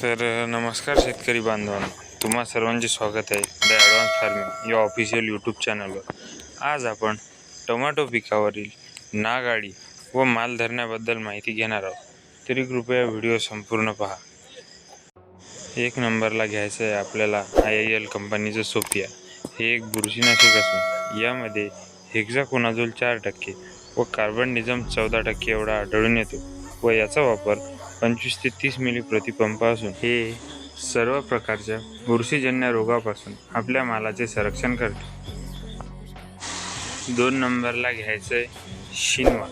तर नमस्कार शेतकरी बांधवांनो. तुम्हा सर्वांचे स्वागत आहे द ॲडव्हान्स फार्मिंग या ऑफिशियल यूट्यूब चॅनलवर. आज आपण टोमॅटो पिकावरील नागाडी व माल धरण्याबद्दल माहिती घेणार आहोत. तरी कृपया व्हिडिओ संपूर्ण पहा. एक नंबरला घ्यायचं आहे आपल्याला आय आय एल कंपनीचं सोफिया. हे एक बुरशीनाशक असून यामध्ये हेक्झाकोनाझोल चार टक्के व कार्बन निझम चौदा टक्के एवढा आढळून येतो व याचा वापर पंचवीस ते तीस मिली प्रतिपंप असून हे सर्व प्रकारच्या बुरशीजन्य रोगापासून आपल्या मालाचे संरक्षण करते. दोन नंबरला घ्यायचं आहे शिनवा.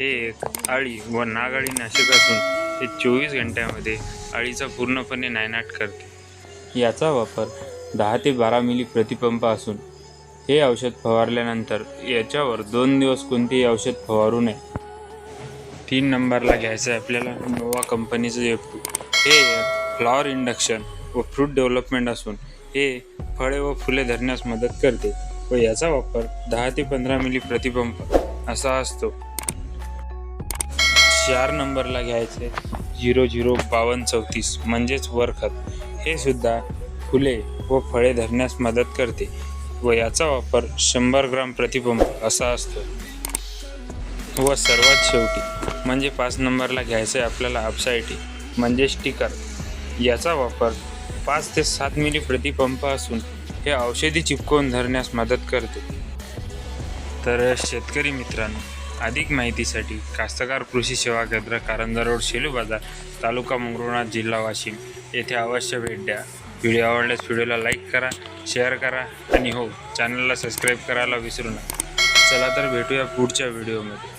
हे एक अळी व नागाळी नाशक असून ते चोवीस घंट्यामध्ये अळीचा पूर्णपणे नायनाट करते. याचा वापर दहा ते बारा मिली प्रतिपंप असून हे औषध फवारल्यानंतर याच्यावर दोन दिवस कोणतेही औषध फवारू नये. तीन नंबरला घ्यायचं आहे आपल्याला नोवा कंपनीचं जे टू हे फ्लॉवर इंडक्शन व फ्रूट डेव्हलपमेंट असून हे फळे व फुले धरण्यास मदत करते व याचा वापर दहा ते पंधरा मिली प्रतिपंप असा असतो. चार नंबरला घ्यायचे झिरो झिरो बावन्न चौतीस म्हणजेच वरखत हे सुद्धा फुले व फळे धरण्यास मदत करते व याचा वापर शंभर ग्राम प्रतिपंप असा असतो. व सर्वात शेवटी म्हणजे पाच नंबरला घ्यायचं आहे आपल्याला अपसायटी म्हणजे स्टिकर याचा वापर पाच ते सात मिली प्रतिपंप असून हे औषधी चिपकवून धरण्यास मदत करते. तर शेतकरी मित्रांनो अधिक माहितीसाठी कास्तकार कृषी सेवा केंद्र कारंजा रोड शेलू बाजार तालुका मंगरुळनाथ जिल्हा वाशिम. येथे अवश्य भेट द्या. व्हिडिओ आवडल्यास व्हिडिओला लाईक करा शेअर करा आणि हो चॅनलला सबस्क्राईब करायला विसरू नका. चला तर भेटूया पुढच्या व्हिडिओमध्ये.